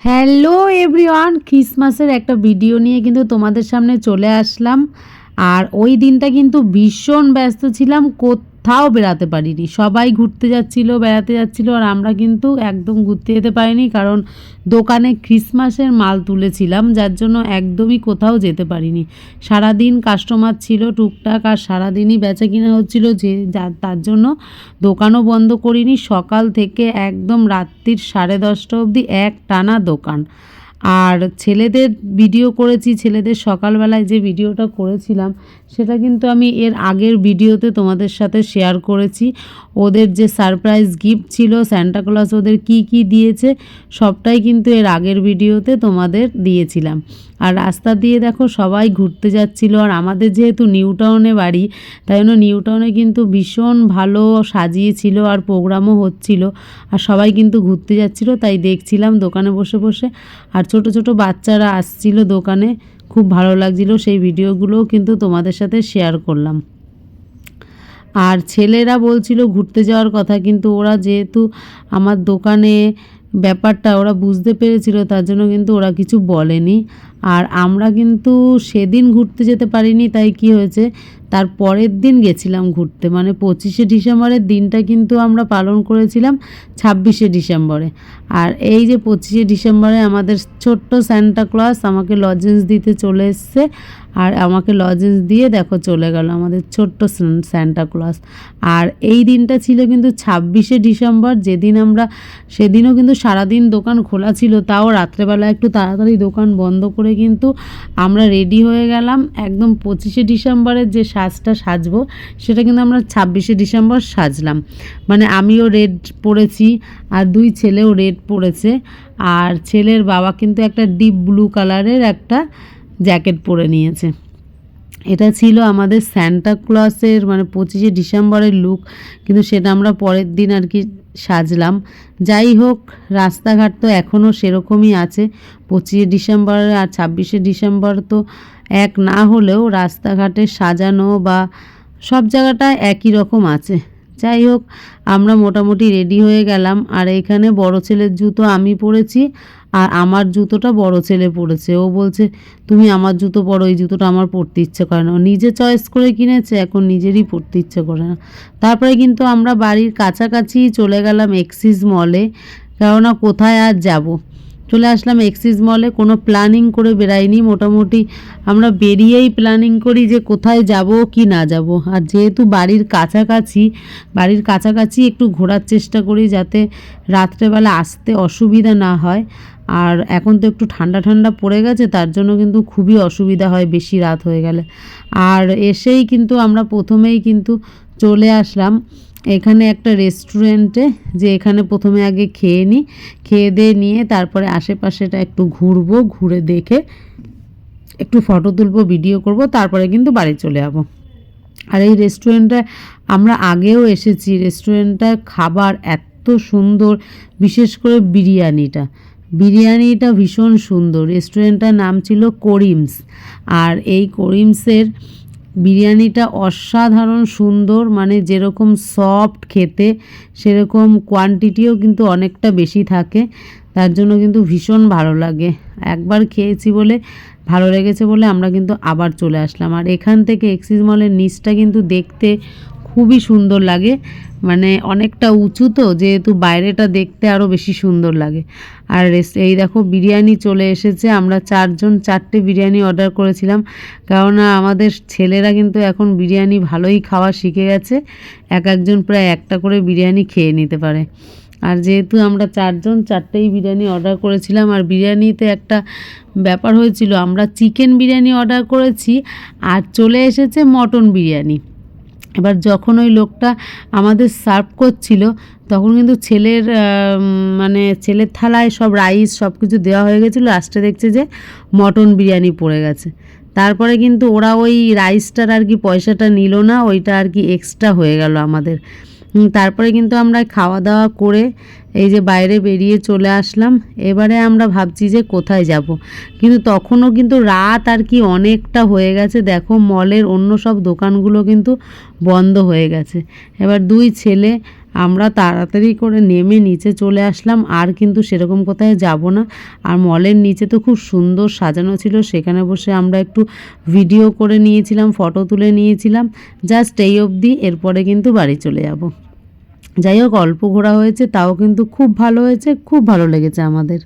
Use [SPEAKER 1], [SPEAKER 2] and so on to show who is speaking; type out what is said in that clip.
[SPEAKER 1] Hello everyone ক্রিসমাসের একটা video নিয়ে কিন্তু তোমাদের সামনে চলে আসলাম। আর ওই দিনটা কিন্তু ভীষণ ব্যস্ত ছিলাম। কোথাও বেড়াতে পারিনি। সবাই ঘুরতে যাচ্ছিল, বেড়াতে যাচ্ছিল আর আমরা কিন্তু একদম ঘুরতে যেতে পারিনি কারণ দোকানে ক্রিসমাসের মাল তুলেছিলাম, যার জন্য একদমই কোথাও যেতে পারিনি। সারাদিন কাস্টমার ছিল টুকটাক আর সারাদিনই বেচা কিনা হচ্ছিল যে তার জন্য দোকানও বন্ধ করিনি। সকাল থেকে একদম রাত্রির সাড়ে দশটা অবধি এক টানা দোকান। আর ছেলেদের ভিডিও করেছি, ছেলেদের সকালবেলায় যে ভিডিওটা করেছিলাম, সেটা কিন্তু আমি এর আগের ভিডিওতে তোমাদের সাথে শেয়ার করেছি। ওদের যে সারপ্রাইজ গিফট ছিল স্যান্টা ক্লজ ওদের কি কি দিয়েছে, সবটাই কিন্তু এর আগের ভিডিওতে তোমাদের দিয়েছিলাম। আর রাস্তা দিয়ে দেখো সবাই ঘুরতে যাচ্ছিল, আর আমাদের যেহেতু নিউ টাউনে বাড়ি, তাই জন্য নিউ টাউনে কিন্তু ভীষণ ভালো সাজিয়েছিল আর প্রোগ্রামও হচ্ছিল। আর সবাই কিন্তু ঘুরতে যাচ্ছিল, তাই দেখছিলাম দোকানে বসে বসে। আর ছোট ছোট বাচ্চারা আসছিল দোকানে, খুব ভালো লাগছিল সেই ভিডিওগুলোও কিন্তু তোমাদের সাথে শেয়ার করলাম। আর ছেলেরা বলছিল ঘুরতে যাওয়ার কথা, কিন্তু ওরা যেহেতু আমার দোকানে ব্যাপারটা ওরা বুঝতে পেরেছিল, তার জন্য কিন্তু ওরা কিছু বলেনি। আর আমরা কিন্তু সেদিন ঘুরতে যেতে পারিনি, তাই কি হয়েছে? তার পরের দিন গেছিলাম ঘুরতে মানে পঁচিশে ডিসেম্বরের দিনটা কিন্তু আমরা পালন করেছিলাম ছাব্বিশে ডিসেম্বরে। আর এই যে পঁচিশে ডিসেম্বরে আমাদের ছোট্ট ক্লস আমাকে লজেন্স দিতে চলে এসছে আর আমাকে লজেন্স দিয়ে দেখো চলে গেল আমাদের ছোট্ট ক্লস আর এই দিনটা ছিল কিন্তু ছাব্বিশে ডিসেম্বর, যেদিন আমরা, সেদিনও কিন্তু সারাদিন দোকান খোলা ছিল, তাও রাত্রেবেলা একটু তাড়াতাড়ি দোকান বন্ধ করে কিন্তু আমরা রেডি হয়ে গেলাম। একদম পঁচিশে ডিসেম্বরের যে সাজটা সাজবো, সেটা কিন্তু আমরা ছাব্বিশে ডিসেম্বর সাজলাম। মানে আমিও রেড পরেছি আর দুই ছেলেও রেড পরেছে। আর ছেলের বাবা কিন্তু একটা ডিপ ব্লু কালারের একটা জ্যাকেট পরে নিয়েছে। এটা ছিল আমাদের স্যান্টা ক্লসের মানে পঁচিশে ডিসেম্বরের লুক কিন্তু সেটা আমরা পরের দিন আর কি সাজলাম। যাই হোক, রাস্তাঘাট তো এখনও সেরকমই আছে। পঁচিশে ডিসেম্বর আর ছাব্বিশে ডিসেম্বর তো এক না হলেও রাস্তাঘাটে সাজানো বা সব জায়গাটা একই রকম আছে। যাই হোক, আমরা মোটামুটি রেডি হয়ে গেলাম। আর এখানে বড় ছেলের জুতো আমি পরেছি, আর আমার জুতোটা বড় ছেলে পরেছে। ও বলছে, তুমি আমার জুতো পরো, এই জুতোটা আমার পরতে ইচ্ছে করে না। ও নিজে চয়েস করে কিনেছে, এখন নিজেরই পরতে ইচ্ছে করে না। তারপরে কিন্তু আমরা বাড়ির কাছাকাছি চলে গেলাম এক্সিস মলে কেননা কোথায় আর যাব? চলে আসলাম এক্সিস মলে কোনো প্ল্যানিং করে বেরাইনি মোটামুটি আমরা বেরিয়েই প্ল্যানিং করি যে কোথায় যাব, কি না যাব। আর যেহেতু বাড়ির কাছাকাছি বাড়ির কাছাকাছি একটু ঘোরার চেষ্টা করি যাতে রাত্রেবেলা আসতে অসুবিধা না হয়। আর এখন তো একটু ঠান্ডা ঠান্ডা পড়ে গেছে, তার জন্য কিন্তু খুবই অসুবিধা হয় বেশি রাত হয়ে গেলে। আর এসেই কিন্তু আমরা প্রথমেই কিন্তু চলে আসলাম। এখানে একটা রেস্টুরেন্টে যে এখানে প্রথমে আগে খেয়ে নিই খেয়ে দিয়ে নিয়ে তারপরে আশেপাশেটা একটু ঘুরবো, ঘুরে দেখে একটু ফটো তুলবো ভিডিও করব, তারপরে কিন্তু বাড়ি চলে যাব। আর এই রেস্টুরেন্টটা আমরা আগেও এসেছি রেস্টুরেন্টটার খাবার এত সুন্দর, বিশেষ করে বিরিয়ানিটা। বিরিয়ানিটা ভীষণ সুন্দর। রেস্টুরেন্টটার নাম ছিল করিমস। আর এই করিমসের বিরিয়ানিটা অসাধারণ, সুন্দর মানে যেরকম সফট খেতে, সেরকম কোয়ান্টিটিও কিন্তু অনেকটা বেশি থাকে। তার জন্য কিন্তু ভীষণ ভালো লাগে। একবার খেয়েছি বলে ভালো লেগেছে বলে আমরা কিন্তু আবার চলে আসলাম। আর এখান থেকে এক্সিস মলের নিচটা কিন্তু দেখতে খুবই সুন্দর লাগে। মানে অনেকটা উঁচু তো, যেহেতু বাইরেটা দেখতে আরও বেশি সুন্দর লাগে। আর এই দেখো বিরিয়ানি চলে এসেছে, আমরা চারজন চারটে বিরিয়ানি অর্ডার করেছিলাম। কেননা আমাদের ছেলেরা কিন্তু এখন বিরিয়ানি ভালোই খাওয়া শিখে গেছে, এক একজন প্রায় একটা করে বিরিয়ানি খেয়ে নিতে পারে। আর যেহেতু আমরা চারজন চারটেই বিরিয়ানি অর্ডার করেছিলাম, আর বিরিয়ানিতে একটা ব্যাপার হয়েছিল, আমরা চিকেন বিরিয়ানি অর্ডার করেছি, আর চলে এসেছে মটন বিরিয়ানি। এবার যখন ওই লোকটা আমাদের সার্ভ করছিল, তখন কিন্তু ছেলের মানে ছেলের থালায় সব রাইস সব কিছু দেওয়া হয়ে গেছিল। লাস্টে দেখছে যে মটন বিরিয়ানি পড়ে গেছে। তারপরে কিন্তু ওরা ওই রাইসটার আর কি পয়সাটা নিল না, ওইটা আর কি এক্সট্রা হয়ে গেল আমাদের। তারপরে কিন্তু আমরা খাওয়া দাওয়া করে এই যে বাইরে বেরিয়ে চলে আসলাম। এবারে আমরা ভাবছি যে কোথায় যাব। কিন্তু তখনও কিন্তু রাত আর কি অনেকটা হয়ে গেছে। দেখো মলের অন্য সব দোকানগুলো কিন্তু বন্ধ হয়ে গেছে। এবার দুই ছেলে আমরা তাড়াতাড়ি করে নেমে নিচে চলে আসলাম, আর কিন্তু সেরকম কোথায় যাব না। আর মলের নিচে তো খুব সুন্দর সাজানো ছিল, সেখানে বসে আমরা একটু ভিডিও করে নিয়েছিলাম ফটো তুলে নিয়েছিলাম। জাস্ট এই অবধি, এরপরে কিন্তু বাড়ি চলে যাব। যাই হোক, অল্প ঘোরা হয়েছে, তাও কিন্তু খুব ভালো হয়েছে, খুব ভালো লেগেছে আমাদের।